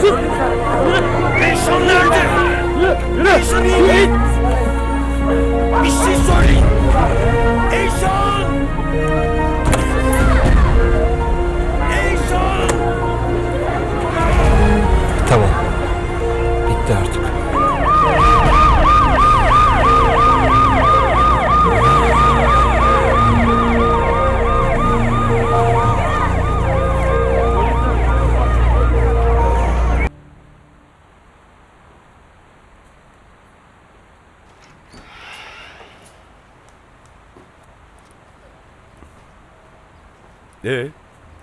Sus! Eyşan nerede? Eyşan iyi mi? Bir şey söyleyin. Eyşan! Ee,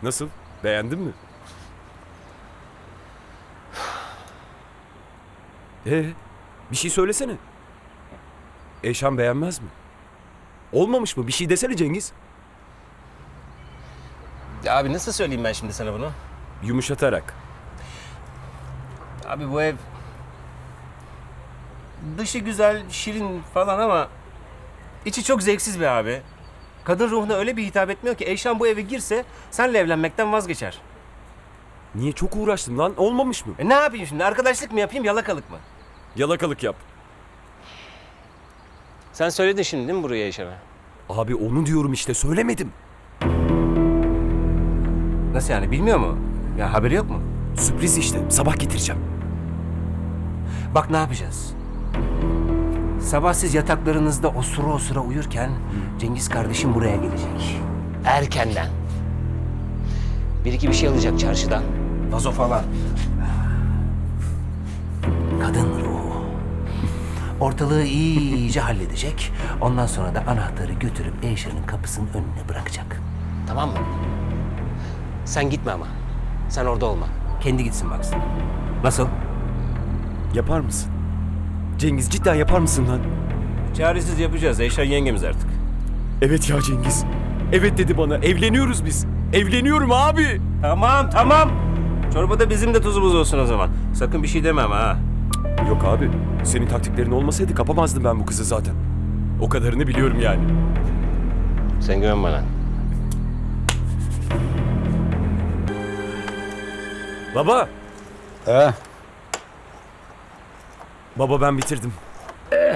nasıl? Beğendin mi? Ee, bir şey söylesene. Eşan beğenmez mi? Olmamış mı? Bir şey desene Cengiz. Ya abi nasıl söyleyeyim ben şimdi sana bunu? Yumuşatarak. Abi bu ev... Dışı güzel, şirin falan ama... içi çok zevksiz be abi. Kadın ruhuna öyle bir hitap etmiyor ki Eyşan bu eve girse senle evlenmekten vazgeçer. Niye çok uğraştın lan? Olmamış mı? E ne yapayım şimdi? Arkadaşlık mı yapayım, yalakalık mı? Yalakalık yap. Sen söyledin şimdi değil mi buraya Eyşan'a? Abi onu diyorum işte söylemedim. Nasıl yani? Bilmiyor mu? Ya haberi yok mu? Sürpriz işte. Sabah getireceğim. Bak ne yapacağız? Sabah siz yataklarınızda osura osura uyurken Cengiz kardeşim buraya gelecek. Erkenden. Bir iki bir şey alacak çarşıdan. Vazo falan. Kadın ruhu. Ortalığı iyice halledecek. Ondan sonra da anahtarı götürüp Eyşan'ın kapısının önüne bırakacak. Tamam mı? Sen gitme ama. Sen orada olma. Kendi gitsin baksın. Nasıl? Yapar mısın? Cengiz cidden yapar mısın lan? Çaresiz yapacağız. Eyşan yengemiz artık. Evet ya Cengiz. Evet dedi bana. Evleniyoruz biz. Evleniyorum abi. Tamam tamam. Çorbada bizim de tuzumuz olsun o zaman. Sakın bir şey demem ha. Yok abi. Senin taktiklerin olmasaydı kapamazdım ben bu kızı zaten. O kadarını biliyorum yani. Sen güven bana. Baba. He, Baba ben bitirdim.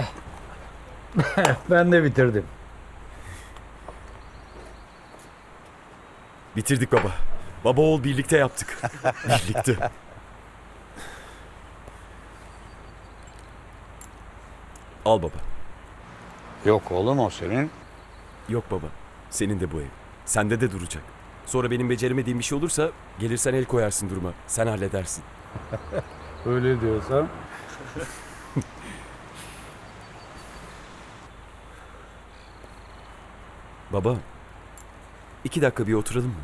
ben de bitirdim. Bitirdik baba. Baba oğul birlikte yaptık. birlikte. Al baba. Yok oğlum o senin. Yok baba. Senin de bu ev. Sende de duracak. Sonra benim beceremediğim bir şey olursa gelirsen el koyarsın duruma. Sen halledersin. Öyle diyorsan. Baba. iki dakika bir oturalım mı?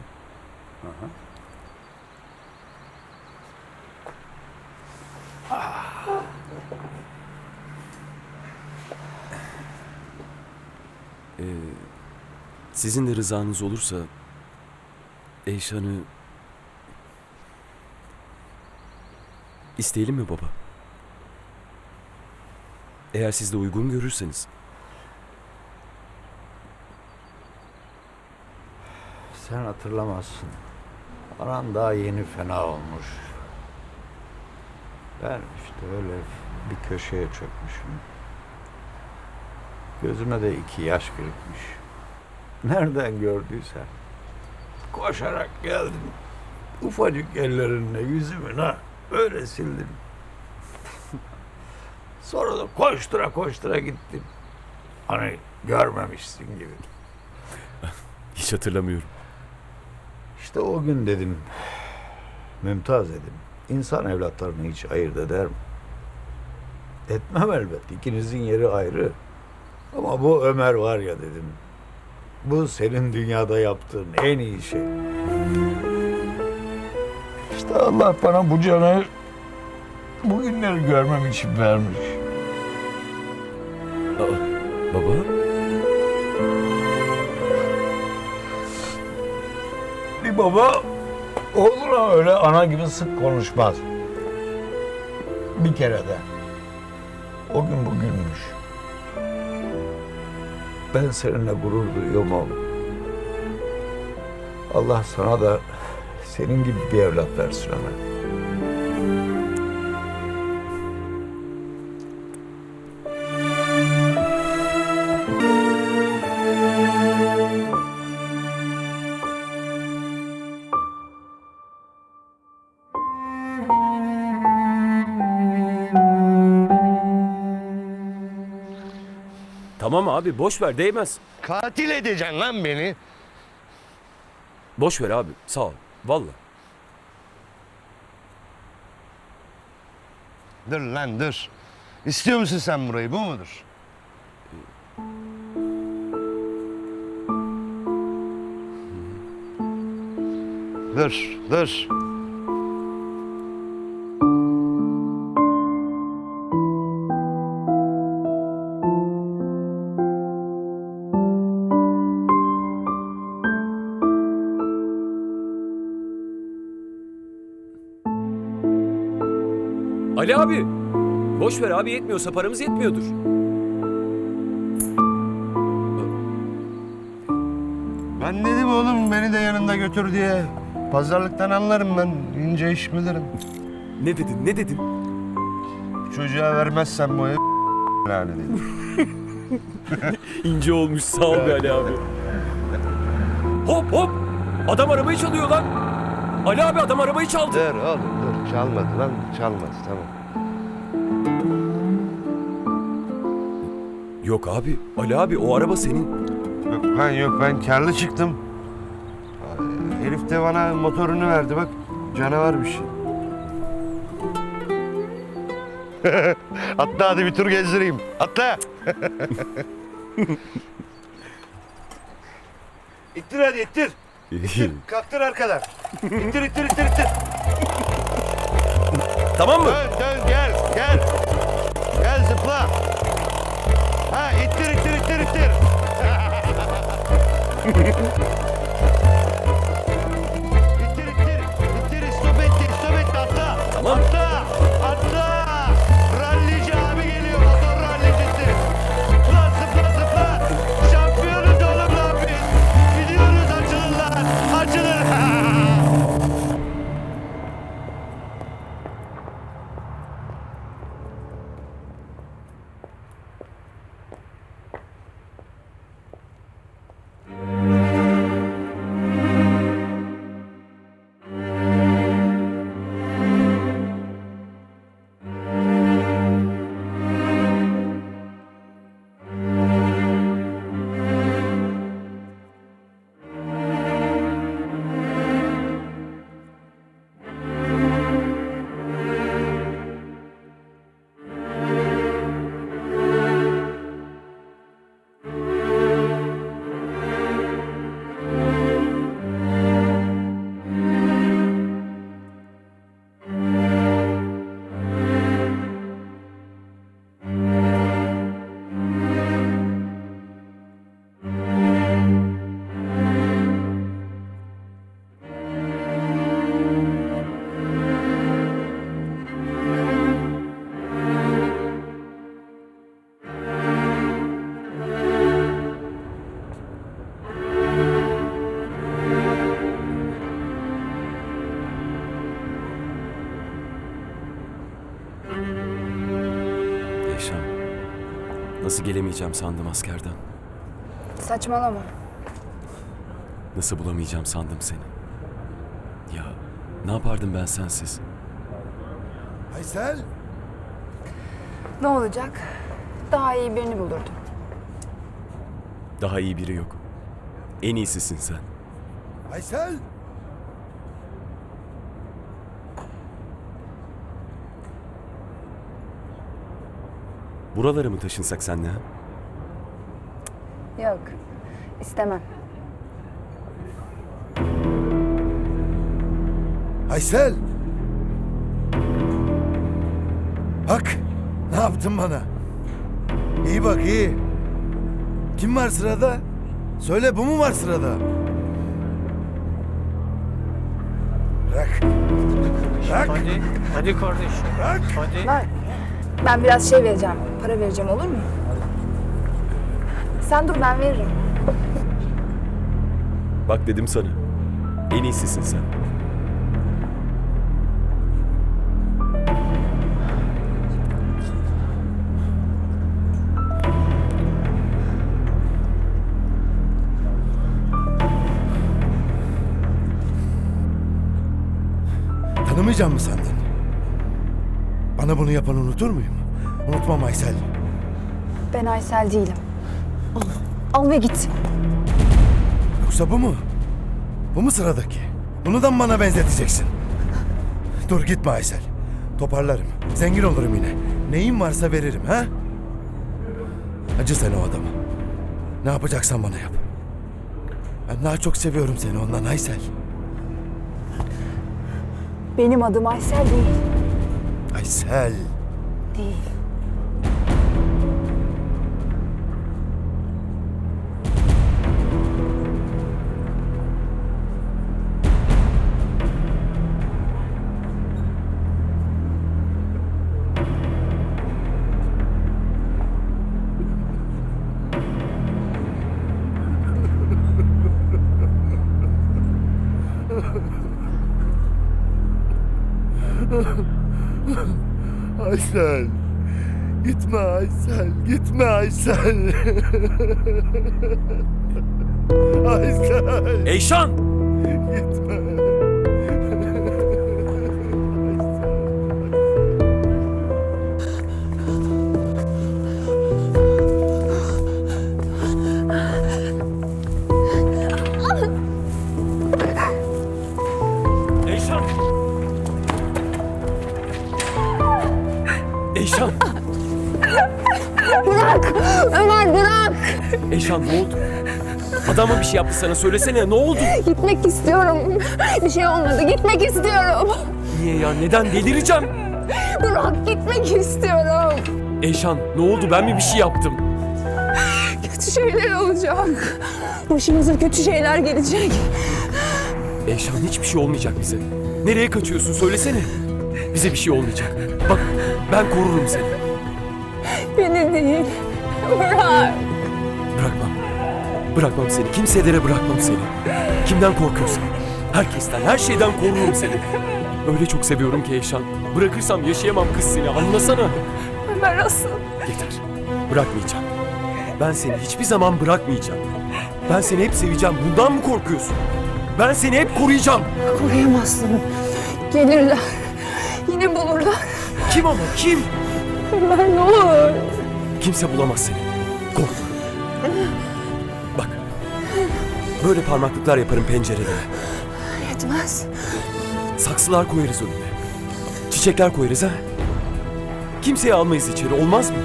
Ee, sizin de rızanız olursa Eyşan'ı isteyelim mi baba? Eğer siz de uygun görürseniz. Sen hatırlamazsın. Aran daha yeni fena olmuş. Ben işte öyle bir köşeye çökmüşüm. Gözüme de iki yaş birikmiş. Nereden gördüysen. Koşarak geldim. Ufacık ellerinle yüzümü ha öyle sildim. Sonra da koştura koştura gittim. Hani görmemişsin gibi. Hiç hatırlamıyorum. İşte o gün dedim, Mümtaz dedim, insan evlatlarını hiç ayırt eder mi? Etmem elbet, ikinizin yeri ayrı. Ama bu Ömer var ya dedim, bu senin dünyada yaptığın en iyi şey. İşte Allah bana bu canı bugünleri görmem için vermiş. Baba? Baba oğluna öyle ana gibi sık konuşmaz. Bir kere de. O gün bugünmüş. Ben seninle gurur duyuyorum oğlum. Allah sana da senin gibi bir evlat versin Ömer. Tamam abi boş ver değmez. Katil edeceksin lan beni. Boş ver abi sağ ol. Valla. Dur lan dur. İstiyor musun sen burayı? Bu mudur? Dur, dur. Ali abi. Boş ver abi yetmiyorsa paramız yetmiyordur. Ben dedim oğlum beni de yanında götür diye. Pazarlıktan anlarım ben. ince iş bilirim. Ne dedin ne dedin? Çocuğa vermezsen bu ev yani dedim. İnce olmuş sağ ol be Ali abi. Hop hop. Adam arabayı çalıyor lan. Ali abi adam arabayı çaldı. Dur oğlum dur. Çalmadı lan. Çalmadı tamam. Yok abi. Ali abi o araba senin. Yok ben yok ben karlı çıktım. Herif de bana motorunu verdi bak. Canavar bir şey. Atla hadi bir tur gezdireyim. Atla. ittir hadi ittir. İttir. Kalktır arkadan. İttir ittir ittir ittir. tamam mı? Dön dön ittir ittir ittir. ittir Nasıl gelemeyeceğim sandım askerden. Saçmalama. Nasıl bulamayacağım sandım seni. Ya ne yapardım ben sensiz? Aysel! Ne olacak? Daha iyi birini bulurdum. Daha iyi biri yok. En iyisisin sen. Aysel! Buralara mı taşınsak senle ha? Yok. istemem. Aysel! Bak! Ne yaptın bana? İyi bak iyi. Kim var sırada? Söyle bu mu var sırada? Bırak. Bırak. Hadi, hadi kardeşim. Bırak. Hadi. Lan ben biraz şey vereceğim. Para vereceğim olur mu? Sen dur ben veririm. Bak dedim sana. En iyisisin sen. Tanımayacağım mı sandın? Bana bunu yapan unutur muyum? Unutmam Aysel. Ben Aysel değilim. Al ve git. Yoksa bu mu? Bu mu sıradaki? Bunu da mı bana benzeteceksin? Dur gitme Aysel. Toparlarım. Zengin olurum yine. Neyin varsa veririm ha? Acı sen o adamı. Ne yapacaksan bana yap. Ben daha çok seviyorum seni ondan Aysel. Benim adım Aysel değil. Aysel. Değil. Aysel. Gitme Aysel. Gitme Aysel. Aysel. Eyşan! Gitme. Eyşan! Ömer bırak. Eyşan ne oldu? Adam mı bir şey yaptı sana? Söylesene ne oldu? Gitmek istiyorum. Bir şey olmadı. Gitmek istiyorum. Niye ya? Neden? Delireceğim. Bırak gitmek istiyorum. Eyşan ne oldu? Ben mi bir şey yaptım? Kötü şeyler olacak. Başımıza kötü şeyler gelecek. Eyşan hiçbir şey olmayacak bize. Nereye kaçıyorsun? Söylesene. Bize bir şey olmayacak. Bak ben korurum seni. Beni değil. Bırak. Bırakmam. Bırakmam seni. Kimselere bırakmam seni. Kimden korkuyorsan. Herkesten, her şeyden korurum seni. Öyle çok seviyorum ki Eyşan. Bırakırsam yaşayamam kız seni. Anlasana. Ömer asıl. Yeter. Bırakmayacağım. Ben seni hiçbir zaman bırakmayacağım. Ben seni hep seveceğim. Bundan mı korkuyorsun? Ben seni hep koruyacağım. Koruyamazsın. Gelirler. Yine bulurlar. Kim ama kim? Ömer ne olur. Kimse bulamaz seni. Korkma. Bak. Böyle parmaklıklar yaparım pencerede. Yetmez. Saksılar koyarız önüne. Çiçekler koyarız ha. Kimseyi almayız içeri olmaz mı?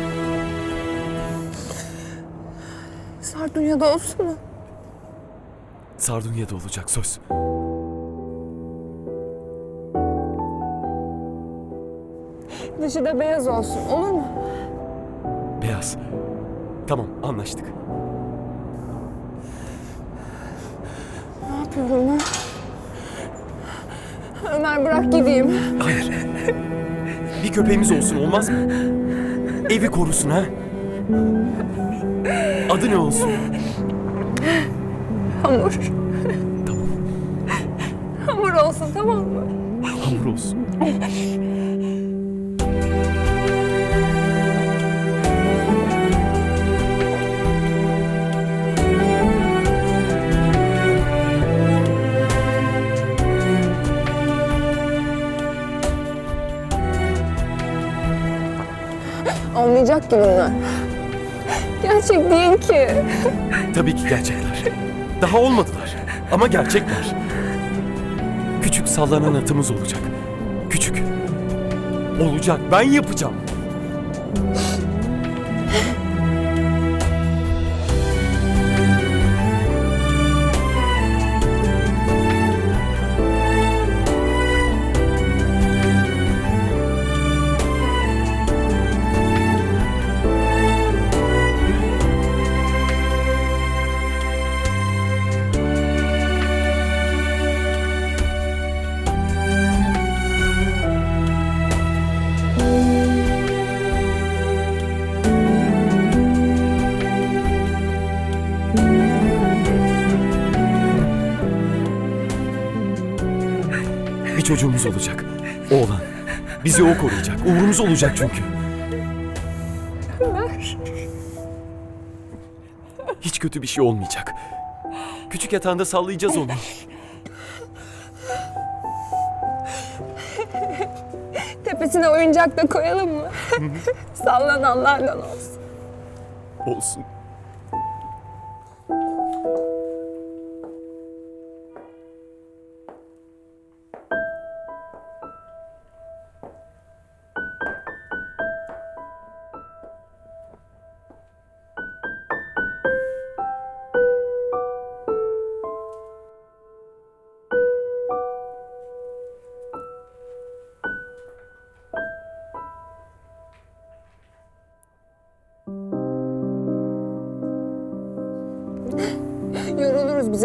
Sardunya'da olsun mu? Sardunya'da olacak söz. Dışı da beyaz olsun. Olur mu? Beyaz. Tamam anlaştık. Ne yapıyorum ben? Ömer bırak gideyim. Hayır. Bir köpeğimiz olsun olmaz mı? Evi korusun ha. Adı ne olsun? Hamur. Tamam. Hamur olsun tamam mı? Hamur olsun. Olmayacak ki bunlar. Gerçek değil ki. Tabii ki gerçekler. Daha olmadılar. Ama gerçekler. Küçük sallanan atımız olacak. Küçük. Olacak. Ben yapacağım. Bir çocuğumuz olacak. Oğlan. Bizi o koruyacak. Uğrumuz olacak çünkü. Hiç kötü bir şey olmayacak. Küçük yatağında sallayacağız onu. Tepesine oyuncak da koyalım mı? Sallananlardan olsun. Olsun.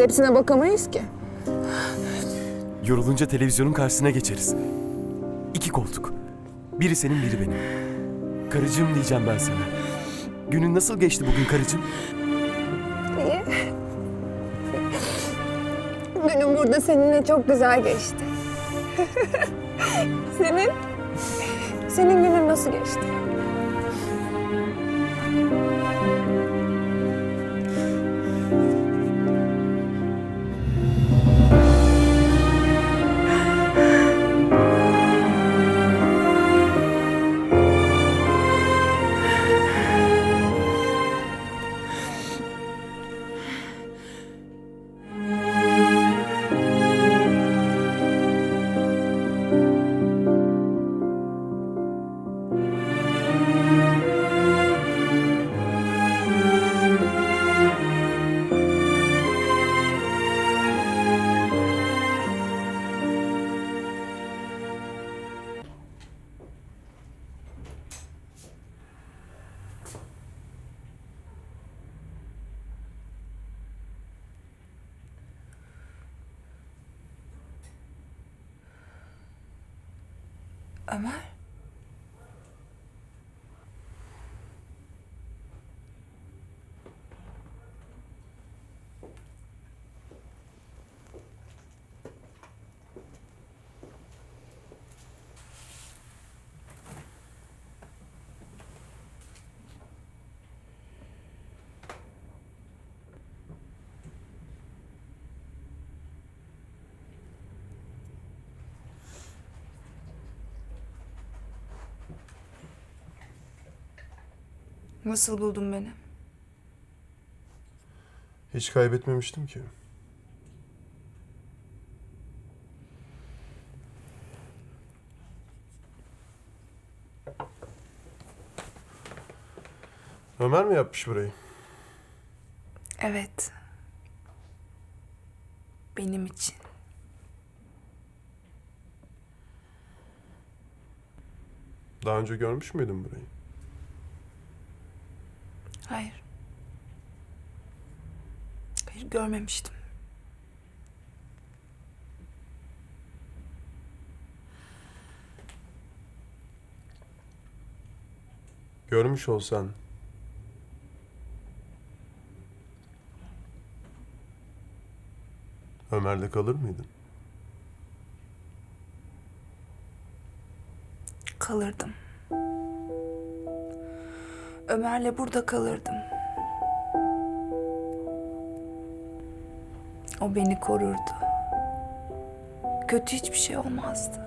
Hepsine bakamayız ki. Yorulunca televizyonun karşısına geçeriz. İki koltuk. Biri senin biri benim. Karıcığım diyeceğim ben sana. Günün nasıl geçti bugün karıcığım? İyi. Günüm burada seninle çok güzel geçti. Senin? Senin günün nasıl geçti? Ömer? Nasıl buldun beni? Hiç kaybetmemiştim ki. Ömer mi yapmış burayı? Evet. Benim için. Daha önce görmüş müydün burayı? Hayır. Hayır görmemiştim. Görmüş olsan Ömer'le kalır mıydın? Kalırdım. Ömer'le burada kalırdım. O beni korurdu. Kötü hiçbir şey olmazdı.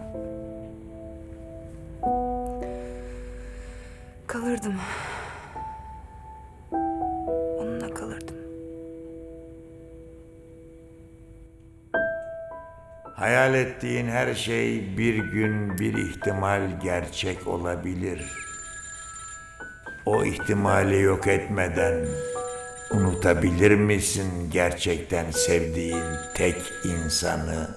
Kalırdım. Onunla kalırdım. Hayal ettiğin her şey bir gün bir ihtimal gerçek olabilir. O ihtimali yok etmeden unutabilir misin gerçekten sevdiğin tek insanı?